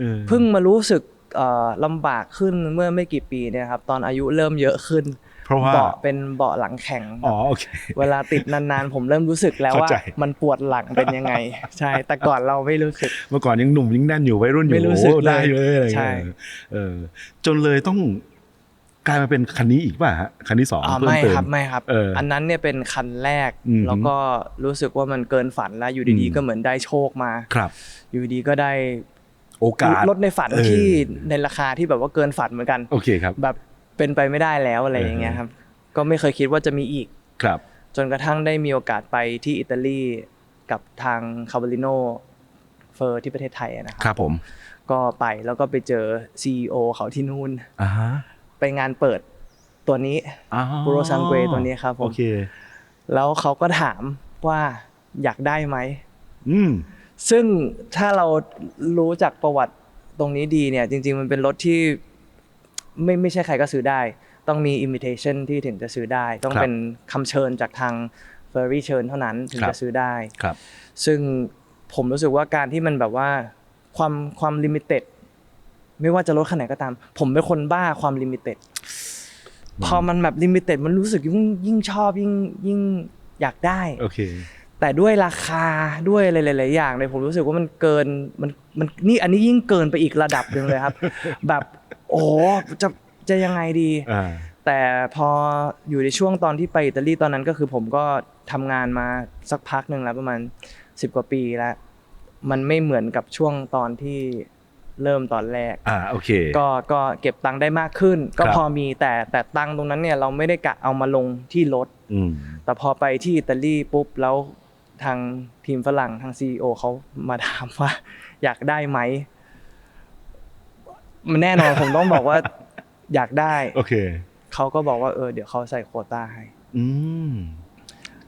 S1: ออ
S2: เพิ่งมารู้สึกเอ่อลำบากขึ้นเมื่อไม่กี่ปีเนี่ยครับตอนอายุเริ่มเยอะขึ้น
S1: เพราะว่า
S2: เบาะเป็นเบาะหลังแข็ง
S1: อ๋อโอเค
S2: เวลาติดนานๆ ผมเริ่มรู้สึกแล้วว่า
S1: เข้าใจ
S2: มันปวดหลังเป็นยังไง ใช่ แต่ก่อนเราไม่รู้สึก
S1: เมื่อก่อนยังหนุ่มยังแน่นอยู่วัยรุ่นอยู่
S2: ไม่รู้สึก
S1: โอ้ได้
S2: เลย
S1: เลยอะไร
S2: ใช่
S1: เงี้ยเออจนเลยต้อง กลายมาเป็นคันนี้อีกป่ะฮะคันที่สอง
S2: อ่า
S1: เพิ่ม
S2: ไม่
S1: เติม
S2: ครับไม่ครับ
S1: เอออั
S2: นนั้นเนี่ยเป็นคันแรก
S1: อืม
S2: แล้วก็รู้สึกว่ามันเกินฝันแล้วอยู่
S1: อื
S2: ดี
S1: ม
S2: ๆก็เหมือนได้โชคมา
S1: ครับ
S2: อยู่ดีก็ได้
S1: โอกาส
S2: รถในฝัน
S1: เออ
S2: ที่ในราคาที่แบบว่าเกินฝันเหมือนกัน
S1: โอเคครับ
S2: แบบเป็นไปไม่ได้แล้วอะไรอย่างเงี้ยครับ ก็ไม่เคยคิดว่าจะมีอีก
S1: ครับ
S2: จนกระทั่งได้มีโอกาสไปที่อิตาลีกับทางคาบาลิโนเฟอร์ที่ประเทศไทยอะนะค
S1: ครั
S2: รั
S1: บบผม
S2: ก็ไปแล้วก็ไปเจอ CEO เขาที่นู่น
S1: อ่าฮะ
S2: ไปงานเปิดตัวนี้
S1: อ๋อ
S2: บูโรซังเกวตัวนี้ครับผม
S1: โอเค
S2: แล้วเขาก็ถามว่าอยากได้ไหม
S1: อืม
S2: ซึ่งถ้าเรารู้จักประวัติตรงนี้ดีเนี่ย จริง ๆ มันเป็นรถที่ไม่ไม่ใช่ใครก็ซื้อได้ ต้องมี invitation ที่ถึงจะซื้อได้ ต้อง
S1: ครับ
S2: เป็นคำเชิญจากทาง f e r r y เชิญเท่านั้นถึง
S1: ครับ
S2: จะซื้อได้
S1: ครับ
S2: ซึ่งผมรู้สึกว่าการที่มันแบบว่าความความลิมิเต็ด ไม่ว่าจะรถคันไหนก็ตาม ผมเป็นคนบ้าความลิมิเต็ดพอมันแบบลิมิเต็ดมันรู้สึกยิ่งยิ่งชอบยิ่งยิ่งอยากได้
S1: โอเค
S2: แต่ด้วยราคาด้วยอะไรหลายๆอย่างเนี่ยผมรู้สึกว่ามันเกินมันมันนี่อันนี้ยิ่งเกินไปอีกระดับหนึ่งเลยครับ แบบโอ้โหจะจะยังไงดี
S1: อ่า
S2: แต่พออยู่ในช่วงตอนที่ไปอิตาลีตอนนั้นก็คือผมก็ทำงานมาสักพักหนึ่งแล้วประมาณสิบกว่าปีแล้ว มันไม่เหมือนกับช่วงตอนที่ เริ่มตอนแรก
S1: อ่าโอเค
S2: ก็ก็เก็บตังค์ได้มากขึ้น ก็
S1: ครับ
S2: พอมีแต่แต่ตังค์ตรงนั้นเนี่ยเราไม่ได้กะเอามาลงที่รถ
S1: อืม
S2: แต่พอไปที่อิตาลีปุ๊บแล้วทางทีมฝรั่งทางซีอเขามาถามว่า อยากได้ไหมมันแน่นอนผมต้องบอกว่า อยากได้
S1: โอเค
S2: เขาก็บอกว่าเออเดี๋ยวเขาใส่โควต้าให้
S1: อืม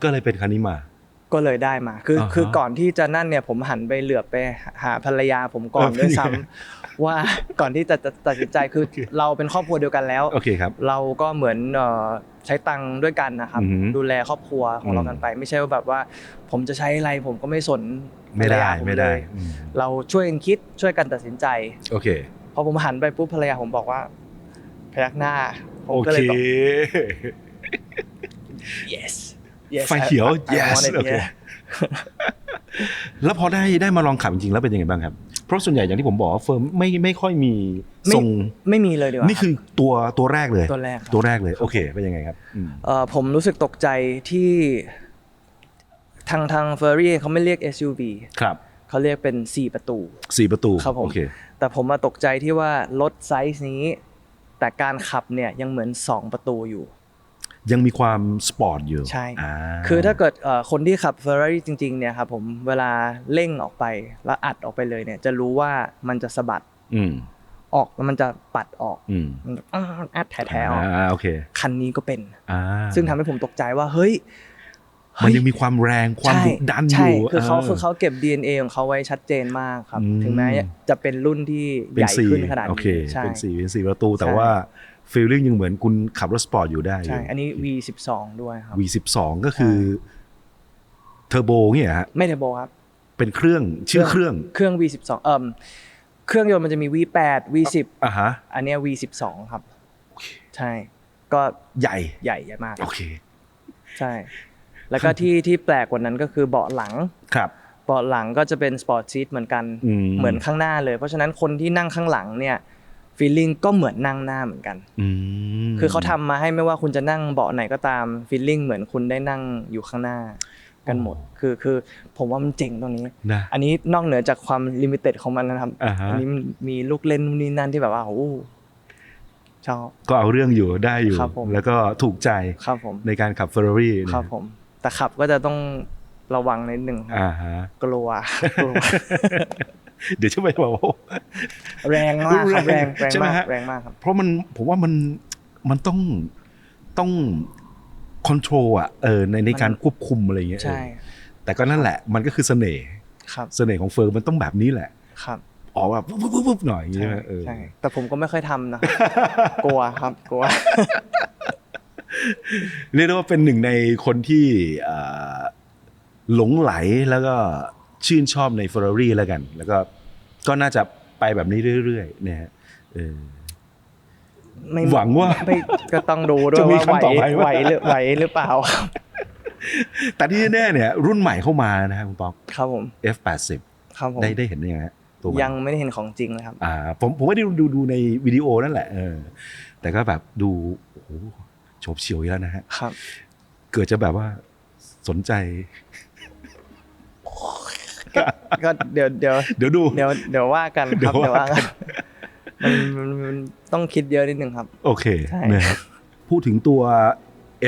S1: ก็เลยเป็นคันนี้มา
S2: ก็เลยได้มา คือ
S1: อ่าฮะ
S2: คือก่อนที่จะนั่นเนี่ยผมหันไปเหลือบไปหาภรรยาผมก่อน
S1: เออ
S2: ด้วยซ้ำ
S1: เป็นไง
S2: ว่าก่อนที่จะจะตัดสินใจคือ
S1: โอเค
S2: เราเป็นครอบครัวเดียวกันแล้ว
S1: โอเคครับ
S2: เราก็เหมือนเอ่อใช้ตังค์ด้วยกันนะครับ
S1: อือหือ
S2: ดูแลครอบครัวของเรา
S1: อืม
S2: กันไป ไม่ใช่ว่าแบบว่า ผมจะใช้อะไรผมก็ไม่สน
S1: ไม่ได้
S2: ภรรยาผ
S1: ไม่ได้
S2: เลย
S1: อืม
S2: เราช่วยกันคิดช่วยกันตัดสินใจ
S1: โอเค
S2: พอผมหันไปปุ๊บภรรยาผมบอกว่าพยักหน้าผม
S1: โอ
S2: ก็
S1: เค
S2: เลยบอก yes yes
S1: ไฟเขียว
S2: I- I
S1: yes
S2: want it
S1: โอเค
S2: yeah
S1: แล้วพอได้ได้มาลองขับจริงๆแล้วเป็นยังไงบ้างครับ เพราะส่วนใหญ่อย่างที่ผมบอกว่าเฟิร์มไม่ไม่ค่อยมี
S2: ไม่
S1: ทรง
S2: ไม่มีเลยดีกว่า
S1: นี่คือตัวตัวแรกเลย
S2: ตัวแรกครับ
S1: ตัวแรกเลยโอเคเป็นยังไงครับอืม
S2: เอ่อผมรู้สึกตกใจที่ทางทางเฟอร์รี่เขาไม่เรียก SUV
S1: ครับ
S2: เขาเรียกเป็น 4 ประตู
S1: สี่ประตู
S2: ครับผม
S1: โอเค
S2: แต่ผมมาตกใจที่ว่ารถไซส์นี้ แต่การขับเนี่ยยังเหมือน 2 ประตูอยู่
S1: ยังมีความสปอร์ตอยู่
S2: ใช่
S1: อ่า
S2: คือถ้าเกิดเอ่อคนที่ขับ Ferrari จริงๆเนี่ยครับผมเวลาเร่งออกไปแล้วอัดออกไปเลยเนี่ยจะรู้ว่ามันจะสะบัด
S1: อืม
S2: ออกแล้วมันจะปัดออก
S1: อืม
S2: มันอ้าวอัดแถวๆออก
S1: อ่าโอเค
S2: คันนี้ก็เป็น
S1: อ่า
S2: ซึ่งทำให้ผมตกใจว่าเฮ้ย
S1: มันยังมีความแรงความ
S2: ใช่
S1: ดุดันอ
S2: ใช่
S1: ยู่
S2: คือเขา
S1: อ
S2: คือเขาเก็บ DNA ของเขาไว้ชัดเจนมากครับ
S1: อืม
S2: ถึงแม้จะเป็นรุ่นที่
S1: เป็
S2: ให
S1: น
S2: ญ่
S1: สี่
S2: ขึ้นขนาด
S1: โอเค
S2: นี้ใช่
S1: เป็นสี่เป็นสี่ประตูแต่
S2: ใช่
S1: ว่า ฟีลลิ่งยังเหมือนคุณขับรถสปอร์ตอยู่ได้อ
S2: ใช่
S1: ยู่
S2: อันนี้ V12 ด้วยครับ
S1: V12 ก็คือเทอร์โบเนี่ยฮะ
S2: ไม่เทอร์โบครับ
S1: เป็นเครื่องชื่อเครื่อง
S2: เครื่อง V12 เอ่มเครื่องยนต์มันจะมี V8 V10
S1: อะฮะ
S2: อันเนี้ย V12 ครับใช่ ก็
S1: ใหญ่
S2: ใหญ่ใหญ่มาก
S1: โอเค
S2: ใช่ แล้วก็ที่ที่แปลกกว่านั้นก็คือเบาะหลัง
S1: ครับ
S2: เบาะหลังก็จะเป็นสปอร์ตซีทเหมือนกัน
S1: อืม
S2: เหมือนข้างหน้าเลย เพราะฉะนั้นคนที่นั่งข้างหลังเนี่ย ฟีลลิ่งก็เหมือนนั่งหน้าเหมือนกัน
S1: อืม
S2: คือเขาทำมาให้ไม่ว่าคุณจะนั่งเบาะไหนก็ตามฟีลลิ่งเหมือนคุณได้นั่งอยู่ข้างหน้ากันหมด คือคือผมว่ามันเจ๋งตรงนี้
S1: นะ
S2: อันนี้นอกเหนือจากความลิมิเต็ดของมันนะครับ
S1: อ่าฮะ
S2: อันนี้มันมีลูกเล่นนู่นนี่นั่นที่แบบว่าโอ้โหชอบ
S1: ก็เอาเรื่องอยู่ได้อยู่
S2: ครับผม
S1: แล้วก็ถูกใจ
S2: ครับผม
S1: ในการขับเฟอร์รารี่
S2: ครับผม แต่ขับก็จะต้องระวังนิดหนึ่งครับ
S1: อ่าฮะ
S2: กลัวกลัว
S1: เดี๋ยวจะไปบอกว่า
S2: แรงมากครับ
S1: แร
S2: แรงงแรง
S1: ใช่ไหม
S2: มาก
S1: ฮะ
S2: แรงมากครับ
S1: เพราะมันผมว่ามันมันต้องต้องคอนโทรลอะเออในในการควบคุมอะไรอย่างเงี้ย
S2: ใช่
S1: เออแต่ก็นั่นแหละมันก็คือเสน่ห์
S2: ครับ
S1: เสน่ห์ของเฟิร์มมันต้องแบบนี้แหละ
S2: ครับ
S1: ออกแบบปุ๊บปุ๊บปุ๊บปุ๊บหน่อยอย่างเงี้ย
S2: ใช่
S1: เออ
S2: ใช่แต่ผมก็ไม่ค่อยทำนะครับกลัวครับกลัว
S1: เรียกได้ว่าเป็นหนึ่งในคนที่เอ่อหลงไหลแล้วก็ ชื่นชอบในเฟอร์รารี่แล้วกัน แล้วก็ก็น่าจะไปแบบนี้เรื่อยๆนะฮะเออ
S2: ไม่
S1: หวังว่า
S2: ไม่ก็ต้องดูด้ว
S1: จะ
S2: ย
S1: มี
S2: ว่าไหว
S1: คำต่อไปว่า
S2: ไหวหรือไหวหรือเปล่าครับ
S1: แต่ที่แน่ๆเนี่ย รุ่นใหม่เข้ามานะฮะคุณป๊อก
S2: ครับผม
S1: F80
S2: ครับผม
S1: ได้ได้เห็นยังไงฮะตัวใหม่
S2: ยังไม่ได้เห็นของจริงเลยครับ
S1: อ่า ผมผมไม่ได้ดูดูดูในวิดีโอนั่นแหละเออแต่ก็แบบดูโอ้โหโฉบเฉี่ยวอีกแล้วนะฮะ
S2: ครับ
S1: เกิดจะแบบว่าสนใจ
S2: ก็เดี๋ยวเดี๋ยว
S1: เดี๋ยวดู
S2: เดี๋ยวเดี๋ยวว่ากันครับ
S1: เดี๋
S2: เดี๋
S1: ย
S2: ยวว
S1: ว่า
S2: ว่ากันมันมันมันต้องคิดเยอะนิดนึงครับ
S1: โอเค
S2: ใช่
S1: นะครับพูดถึงตัว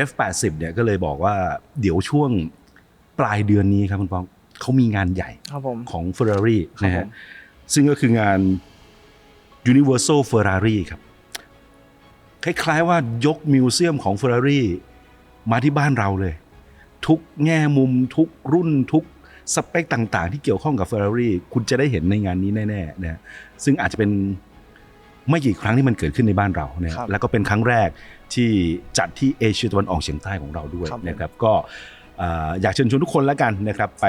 S1: F80 เนี่ยก็เลยบอกว่าเดี๋ยวช่วงปลายเดือนนี้ครับคุณปองเขามีงานใหญ่
S2: ครับผม
S1: ของ Ferrari
S2: ครับ
S1: นะ
S2: ผ
S1: ฮะ
S2: ม
S1: ซึ่งก็คืองาน Universal Ferrari ครับ คล้ายๆว่ายกมิวเซียมของ Ferrari มาที่บ้านเราเลย ทุกแง่มุมทุกรุ่นทุก สเปคต่างๆ ที่เกี่ยวข้องกับ Ferrari คุณจะได้เห็นในงานนี้แน่ๆนะฮะซึ่งอาจจะเป็นไม่กี่ครั้งที่มันเกิดขึ้นในบ้านเราเนี่ย
S2: ครับ
S1: แล้วก็เป็นครั้งแรกที่จัดที่เอเชียตะวันออกเฉียงใต้ของเราด้วย
S2: ครับผม
S1: นะครับก็เอยากเชิญชวนทุกคนแล้วกันนะครับไป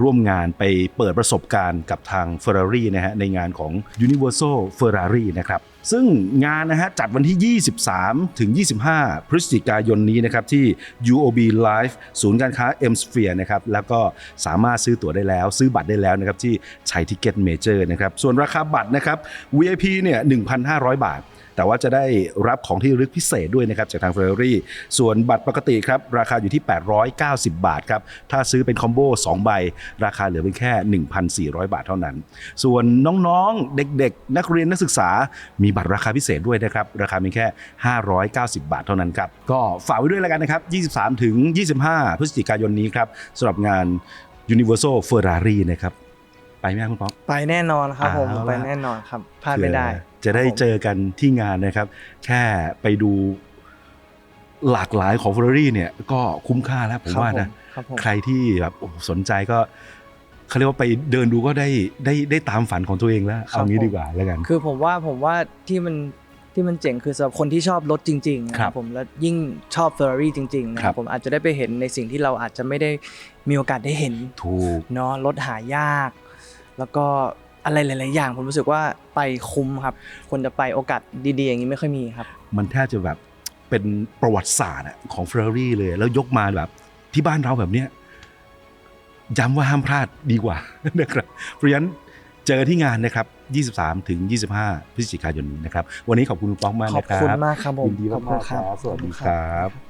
S1: ร่วมงานไปเปิดประสบการณ์กับทาง Ferrari นะฮะในงานของ Universal Ferrari นะครับซึ่งงานนะฮะจัดวันที่ 23 ถึง 25 พฤศจิกายนนี้นะครับที่ UOB Live ศูนย์การค้า M Sphere นะครับแล้วก็สามารถซื้อตั๋วได้แล้ว ซื้อบัตรได้แล้วนะครับที่ชัยทิเก็ตเมเจอร์นะครับส่วนราคาบัตรนะครับ VIP เนี่ย 1,500 บาท แต่ว่าจะได้รับของที่ระลึกพิเศษด้วยนะครับจากทาง Ferrari ส่วนบัตรปกติครับราคาอยู่ที่ 890 บาทครับถ้าซื้อเป็นคอมโบ2ใบ ราคาเหลือเพียงแค่ 1,400 บาทเท่านั้น ส่วนน้องๆ เด็กๆ นักเรียนนักศึกษา มีบัตรราคาพิเศษด้วยนะครับ ราคาเพียงแค่ 590 บาทเท่านั้นครับ ก็ฝากไว้ด้วยแล้วกันนะครับ 23 ถึง 25 พฤศจิกายนนี้ครับสำหรับงาน Universal Ferrari นะครับ ไปไหมครับคุณป๊อก
S2: ไปแน่นอนครับผม
S1: เอาละ
S2: ไปแน่นอนครับพลาดไม่ได้
S1: เผื่อจะได้เจอกันที่งานนะครับ แค่ไปดูหลากหลายของ Ferrari เนี่ยก็คุ้มค่าแล้วผมว่านะ
S2: ครับผม
S1: ใครที่แบบโอ้โหสนใจก็เขาเรียกว่าไปเดินดูก็ได้ได้ได้ตามฝันของตัวเองแล้ว
S2: ครับ
S1: เอางี้
S2: ผม
S1: ดีกว่าแล้วกัน
S2: คือผมว่าผมว่าที่มันที่มันเจ๋งคือสำหรับคนที่ชอบรถจริงๆนะครับผมแล้วยิ่งชอบ Ferrari จริงๆนะค
S1: ครั
S2: รับบผมอาจจะได้ไปเห็นในสิ่งที่เราอาจจะไม่ได้มีโอกาสได้เห็น
S1: ถูก
S2: เนาะรถหายาก แล้วก็ อะไรหลาย ๆ อย่าง ผมรู้สึกว่าไปคุ้มครับควรจะไปโอกาสดี ๆ อย่างนี้ไม่ค่อยมีครับ
S1: มันแทบจะแบบเป็นประวัติศาสตร์อะของ Ferrari เลย แล้วยกมาแบบที่บ้านเราแบบเนี้ยย้ำว่าห้ามพลาดดีกว่านะครับเพราะฉะนั้นเจอที่งานนะครับ 23 ถึง 25 พฤศจิกายนนี้นะครับ วันนี้ขอบคุณคุณป้องมาก
S2: ขอบ
S1: นะครับ
S2: คุณมากครับผม
S1: ยินดี
S2: ขอบ
S1: มาก
S2: คุณ
S1: ๆครับ สวัสดี
S2: ขอบณ
S1: ครับ